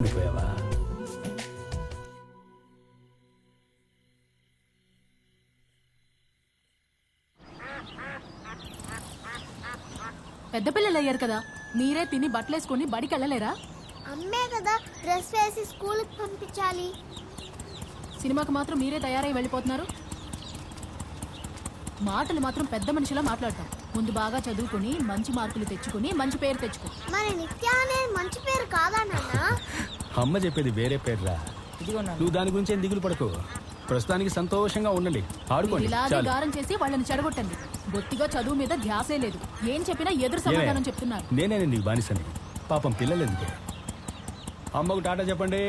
ఉండిపోయావా పెద్ద పిల్లలు అయ్యారు కదా మీరే తిని బట్టలేసుకుని బడికి వెళ్ళలేరా? అమ్మే కదా డ్రెస్ వేసి స్కూల్కి పంపించాలి. సినిమాకి మాత్రం మీరే తయారై వెళ్ళిపోతున్నారు. మాటలు మాత్రం పెద్ద మనిషిలా మాట్లాడతాం. ముందు బాగా చదువుకుని మంచి మార్కులు తెచ్చుకుని మంచి పేరు తెచ్చుకో. మరి నిత్య అనేది మంచి పేరు కాదా నాన్న? అమ్మ చెప్పేది వేరే పేర్రా. నువ్వు దాని గురించి ఏం దిగులు పడకు. ప్రస్తుతానికి సంతోషంగా ఉండండి. ఆడుకోండి. ఇలాగే చాలు. గారం చేసి వాళ్ళని చెడగొట్టండి. బొత్తిగా చదువు మీద ధ్యాసే లేదు. ఏం చెప్పినా ఎదురు ఏమే? సమాధానం చెప్తున్నారు. నేనే నీకు బానిసని. పాపం పిల్లలు ఎందుకే అమ్మకు టాటా చెప్పండి.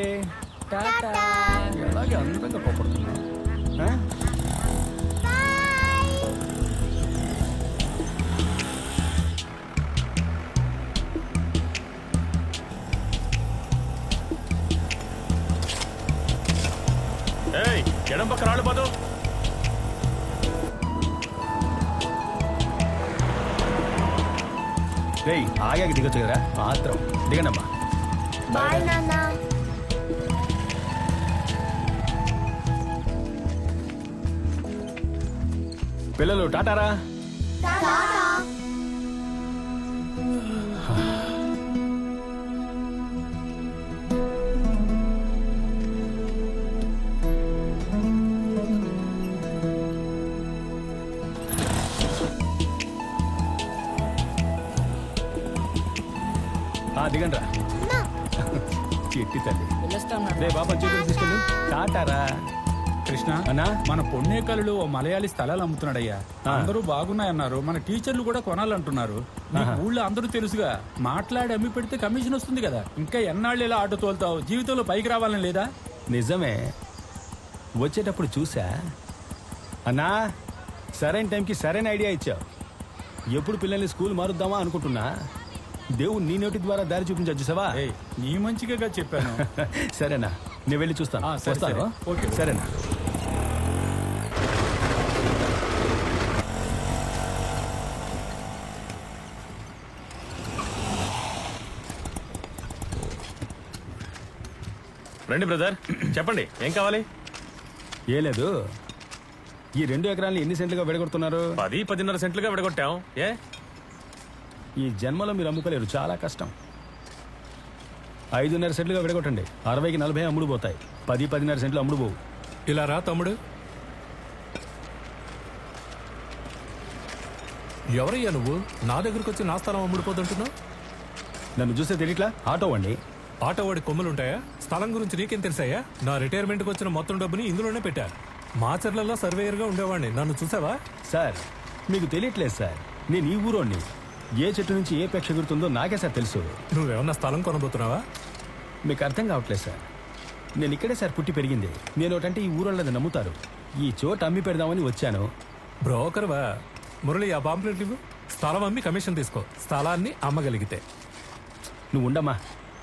ఎలాగే అందంగా పోపడుతుంది ఎడం పక్క రాళ్ళు పోదు రేయ్ ఆగాకి దిగొచ్చు కదరా మాత్రం. దిగనమ్మా. బాయ్ నాన్న. పిల్లలు టాటారా? దిగండ్రా. అన్నా, చెట్టి తల్లి. రే బాబా చూపించి తీసుకెళ్ళు. టాటారా కృష్ణ అన్నా. మన పొన్నేకలు ఓ మలయాళీ స్థలాలు అమ్ముతున్నాడయ్యా. అందరూ బాగున్నాయన్నారు. మన టీచర్లు కూడా కొనాలంటున్నారు. నీకు ఊళ్ళో అందరూ తెలుసుగా. మాట్లాడి అమ్మి పెడితే కమిషన్ వస్తుంది కదా. ఇంకా ఎన్నాళ్ళు ఇలా ఆటో తోలుతావు? జీవితంలో పైకి రావాలని లేదా? నిజమే. వచ్చేటప్పుడు చూసా. అన్నా సరైన టైంకి సరైన ఐడియా ఇచ్చావు. ఎప్పుడు పిల్లల్ని స్కూల్ మారుద్దామా అనుకుంటున్నా? దేవుడు నీ నోటి ద్వారా దారి చూపించచ్చు సవా ఏయ్ నీ మంచిగా చెప్పాను. సరేనా నేను వెళ్ళి చూస్తాను. ఆ, సరే, వస్తాను సరే. ఓకే. సరేనా. రండి బ్రదర్. చెప్పండి ఏం కావాలి? ఏ లేదు. ఈ రెండు ఎకరాలను ఎన్ని సెంట్లుగా విడగొడుతున్నారు? పది పదిన్నర సెంట్లుగా విడగొట్టాం. ఏ? ఈ జన్మలో మీరు అమ్ముకోలేరు. చాలా కష్టం. ఐదున్నర సెంట్లుగా విడగొట్టండి. అరవైకి నలభై అమ్ముడు పోతాయి. పది పదిన్నర సెంట్లు అమ్ముడు పోవు. ఇలా రా తమ్ముడు. ఎవరయ్యా నువ్వు? నా దగ్గరకు వచ్చి నా స్థలం అమ్ముడుపోతుంటున్నావు నన్ను చూస్తే తెలియట్లా? ఆటో అండి. ఆటో వాడి కొమ్ములుంటాయా? స్థలం గురించి నీకేం తెలుసాయా? నా రిటైర్మెంట్కి వచ్చిన మొత్తం డబ్బుని ఇందులోనే పెట్టా మాచర్లలో సర్వేయర్గా ఉండేవాడిని నన్ను చూసావా? సార్ మీకు తెలియట్లేదు సార్. నేను ఈ ఊరోని ఏ చెట్టు నుంచి ఏ పెక్ష ఎగురుతుందో నాకే సార్ తెలుసు. నువ్వేమన్నా స్థలం కొనబోతున్నావా? మీకు అర్థం కావట్లేదు సార్. నేను ఇక్కడే సార్ పుట్టి పెరిగింది. నేను ఒకటంటే ఈ ఊరోళ్ళది నమ్ముతారు. ఈ చోట అమ్మి పెడదామని వచ్చాను. బ్రోకర్వా? మురళి ఆ పాంప్లెట్ ఇవ్వు. స్థలం అమ్మి కమిషన్ తీసుకో. స్థలాన్ని అమ్మగలిగితే. నువ్వు ఉండమ్మా.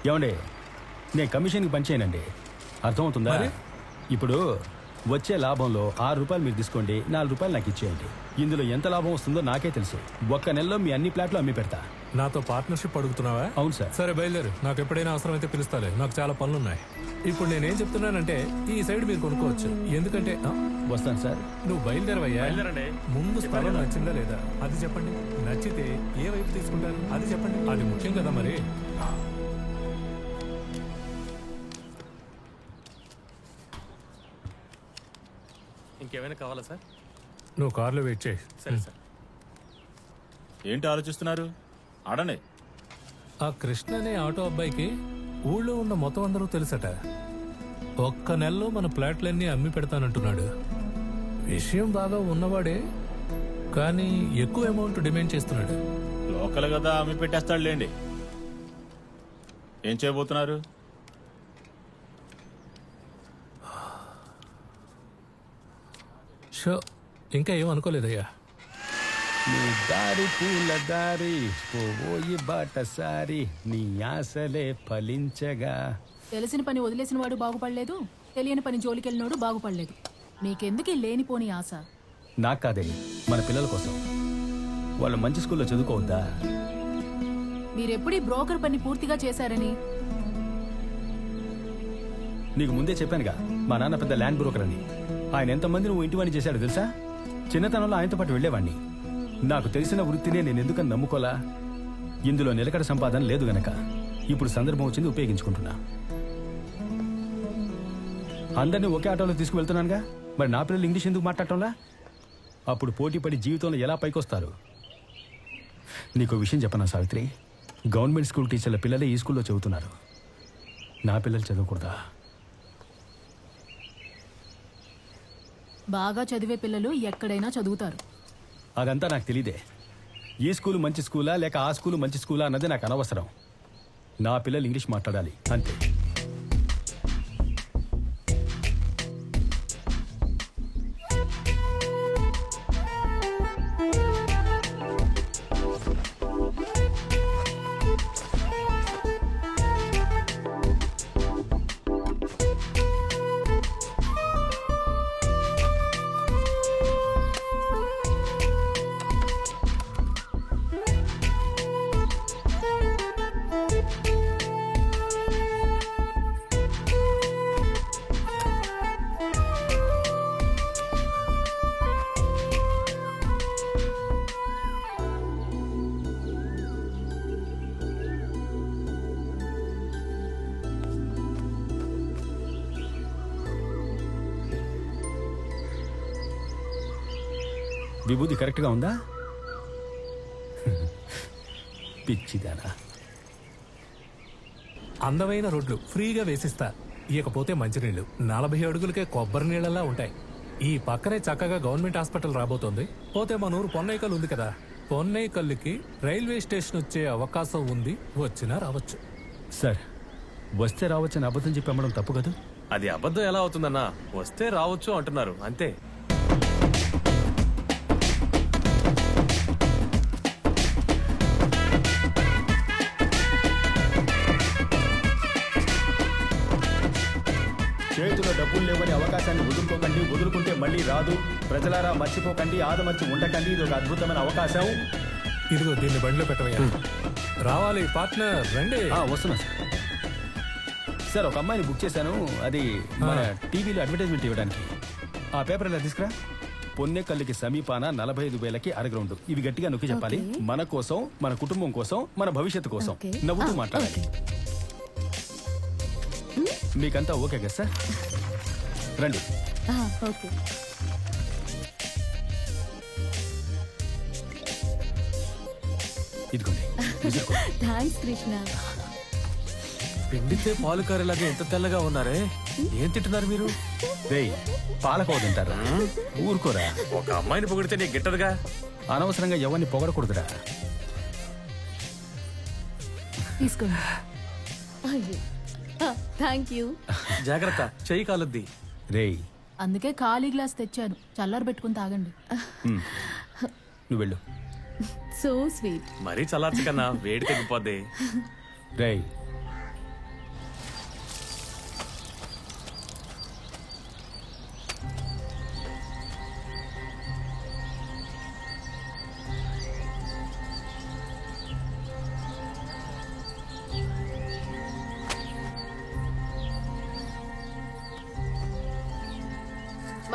ఏమండి? నేను కమిషన్కి పనిచేయనండి అర్థమవుతుందా? ఇప్పుడు వచ్చే లాభంలో ఆరు రూపాయలు మీరు తీసుకోండి నాలుగు రూపాయలు నాకు ఇచ్చేయండి. ఇందులో ఎంత లాభం వస్తుందో నాకే తెలుసు. ఒక్క నెలలో మీ అన్ని ప్లాట్లు అమ్మి పెడతా. నాతో పార్ట్నర్షిప్ అడుగుతున్నావా? అవును సార్. సరే బయలుదేరు. నాకు ఎప్పుడైనా అవసరమైతే పిలుస్తాలే. నాకు చాలా పనులున్నాయి. ఇప్పుడు నేనేం చెప్తున్నానంటే ఈ సైడ్ మీరు కొనుక్కోవచ్చు. ఎందుకంటే ఆ, వస్తాను సార్. నువ్వు బయలుదేరవయ్యా. ముందు స్థలం నచ్చిందా లేదా? అది చెప్పండి. నచ్చితే ఏ వైపు తీసుకుంటారు? అది చెప్పండి. అది ముఖ్యం కదా మరి. ఇంకేమైనా కావాలా సార్? నువ్వు కార్లో వెయిట్ చేయి. సరే సార్. ఏంటి ఆలోచిస్తున్నారు? ఆడండి ఆ కృష్ణ అనే ఆటో అబ్బాయికి ఊళ్ళో ఉన్న మొత్తం అందరూ తెలుసట. ఒక్క నెలలో మన ప్లాట్లన్నీ అమ్మి పెడతానంటున్నాడు. విషయం బాగా ఉన్నవాడే కానీ ఎక్కువ అమౌంట్ డిమాండ్ చేస్తున్నాడు. లోకల్ కదా అమ్మి పెట్టేస్తాడు లేండి ఏం చేయబోతున్నారు? షో ఇంకా ఏం అనుకోలేదయ్యా. నీ దారి పూల దారి పోయి బాటసారి నీ ఆశలే ఫలించగా. తెలిసిన పని వదిలేసిన వాడు బాగుపడలేదు తెలియని పని జోలికెళ్ళినోడు బాగుపడలేదు. మీకెందుకు ఈ లేనిపోని ఆశ? నాకు కాదే మన పిల్లల కోసం. వాళ్ళు మంచి స్కూల్లో చదువుకోవద్దా? మీరెప్పుడు ఈ బ్రోకర్ పని పూర్తిగా చేశారని? నీకు ముందే చెప్పానుగా మా నాన్న పెద్ద ల్యాండ్ బ్రోకర్ అని. ఆయన ఎంతమంది నువ్వు ఇంటి పని చేశాడు తెలుసా? చిన్నతనంలో ఆయనతో పాటు వెళ్ళేవాణ్ణి. నాకు తెలిసిన వృత్తినే నేను ఎందుకని నమ్ముకోలా? ఇందులో నిలకడ సంపాదన లేదు గనక. ఇప్పుడు సందర్భం వచ్చింది ఉపయోగించుకుంటున్నా. అందరినీ ఒకే ఆటోలో తీసుకువెళ్తున్నానుగా? మరి నా పిల్లలు ఇంగ్లీష్ ఎందుకు మాట్లాడటంలా? అప్పుడు పోటీ పడి జీవితంలో ఎలా పైకొస్తారు? నీకు విషయం చెప్పనా సావిత్రి? గవర్నమెంట్ స్కూల్ టీచర్ల పిల్లలే ఈ స్కూల్లో చదువుతున్నారు. నా పిల్లలు చదవకూడదా? బాగా చదివే పిల్లలు ఎక్కడైనా చదువుతారు. అదంతా నాకు తెలియదే ఈ స్కూల్ మంచి స్కూలా లేక ఆ స్కూల్ మంచి స్కూలా అన్నది నాకు అనవసరం. నా పిల్లలు ఇంగ్లీష్ మాట్లాడాలి అంతే. విభూతి కరెక్ట్గా ఉందా? పిచ్చిదానా. అందమైన రోడ్లు ఫ్రీగా వేసిస్తా. ఇకపోతే మంచినీళ్ళు నలభై అడుగులకే కొబ్బరి నీళ్ళలా ఉంటాయి. ఈ పక్కనే చక్కగా గవర్నమెంట్ హాస్పిటల్ రాబోతోంది. పోతే మన ఊరు పొన్నైకల్ ఉంది కదా. పొన్నైకల్లుకి రైల్వే స్టేషన్ వచ్చే అవకాశం ఉంది. వచ్చినా రావచ్చు. సార్ వస్తే రావచ్చని అబద్ధం చెప్పి అమ్మడం తప్పు కదా? అది అబద్ధం ఎలా అవుతుందన్నా? వస్తే రావచ్చు అంటున్నారు. అంతే. చేతిలో డబ్బులు లేవని అవకాశాన్ని వదులుకోకండి వదులుకుంటే మళ్ళీ రాదు. ప్రజలారా మర్చిపోకండి ఆదమర్చి ఉండకండి ఇది ఒక అద్భుతమైన అవకాశం. ఇదిగో దీన్ని బండిలో పెట్టవయ్యా. రావాలి పార్ట్నర్ రండి. ఆ, వస్తున్నా సార్. సార్ ఒక అమ్మాయిని బుక్ చేశాను. అది మన టీవీలో అడ్వర్టైజ్మెంట్ ఇవ్వడానికి. ఆ పేపర్ ఇలా తీసుకురా? పొన్నెకల్లికి సమీపాన నలభై ఐదు వేలకి అరగ్రౌండ్. ఇవి గట్టిగా నొక్కి చెప్పాలి. మన కోసం మన కుటుంబం కోసం మన భవిష్యత్తు కోసం. నవ్వుతూ మాట్లాడాలి. మీకంతా ఓకే కదా సార్? రండి. ఓకే. ఇదిగోండి. విసురుకో. థ్యాంక్స్ కృష్ణ. పిండితే పాలు కారేలాగా ఎంత తెల్లగా ఉన్నారే? ఏం తింటున్నారు మీరు? రేయ్ పాలకోవ తింటారా. ఊరుకోరా. ఒక అమ్మాయిని పొగిడితే నీకు గిట్టదుగా? అనవసరంగా ఎవరిని పొగడకూడదురా. తీసుకోండి. థ్యాంక్ యూ జాగ్రత్త చెయ్యి కాలుద్ది. రేయ్. అందుకే ఖాళీ గ్లాస్ తెచ్చాను. చల్లారు పెట్టుకుని తాగండి. నువ్వు వెళ్ళు. సో స్వీట్ మరీ చల్లార్చు కన్నా వేడి తగ్గిపోద్ది రేయ్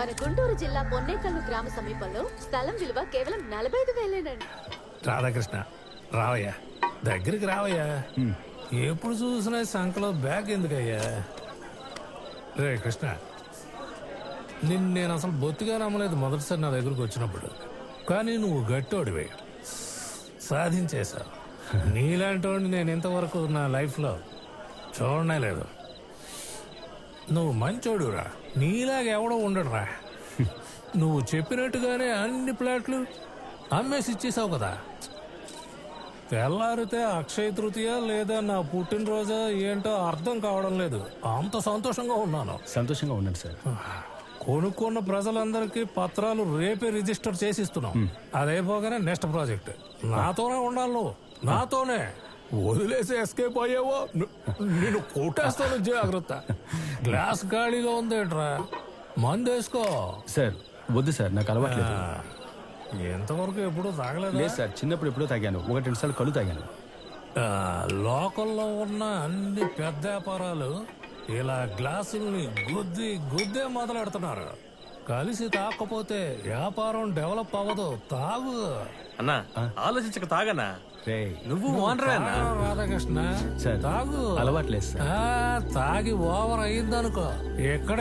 మన గుంటూరు జిల్లా పొన్నేకల్లు గ్రామ సమీపంలో స్థలం విలువ కేవలం నలభై ఐదు వేలేనండి. రాధాకృష్ణ రావయ్యా దగ్గరికి రావయ్యా. ఎప్పుడు చూసినా సంకలో బ్యాగ్ ఎందుకయ్యా? రే కృష్ణ నిన్ను నేను అసలు బొత్తిగా నమ్మలేదు మొదటిసారి నా దగ్గరకు వచ్చినప్పుడు. కానీ నువ్వు గట్టోడివే. సాధించేశావు. నీలాంటి వాడిని నేను ఇంతవరకు నా లైఫ్లో చూడనే లేదు. నువ్వు మంచోడురా. నీలాగా ఎవడో ఉండడురా. నువ్వు చెప్పినట్టుగానే అన్ని ప్లాట్లు అమ్మేసి ఇచ్చేసావు కదా. తెల్లారితే అక్షయ తృతీయ లేదా నా పుట్టినరోజా ఏంటో అర్థం కావడం లేదు. అంత సంతోషంగా ఉన్నాను. సంతోషంగా ఉండండి సార్. కొనుక్కున్న ప్రజలందరికీ పత్రాలు రేపే రిజిస్టర్ చేసి ఇస్తున్నాం అదైపోగానే నెక్స్ట్ ప్రాజెక్ట్. నాతోనే ఉండాలి నువ్వు. నాతోనే. వదిలేసి ఎస్కేప్ అయ్యావో నేను కొట్టేస్తాను జాగ్రత్త. గ్లాస్ ఖాళీగా ఉందేట్రా? మందు వేసుకో. సార్ వద్దు సార్ నాకు అలవాట్లేదు. ఎంతవరకు ఎప్పుడు తాగలేదు? లేదు సార్ చిన్నప్పుడు ఎప్పుడో తాగాను. ఒకటి రెండు సార్లు కళ్ళు తాగాను. లోకల్లో ఉన్న అన్ని పెద్ద వ్యాపారాలు ఇలా గ్లాసుల్ని గుద్ది గుద్దే మొదలెడుతున్నారు. కలిసి తాకపోతే వ్యాపారం డెవలప్ అవ్వదు. తాగు. అన్నా ఆలోచించక తాగన్నా రేయ్ నువ్వు ఓనరే అన్నా తాగు, రాధాకృష్ణ. తాగు. అలవాట్లేదు సార్ ఆ, తాగి ఓవర్ అయిందనుకో. ఇక్కడే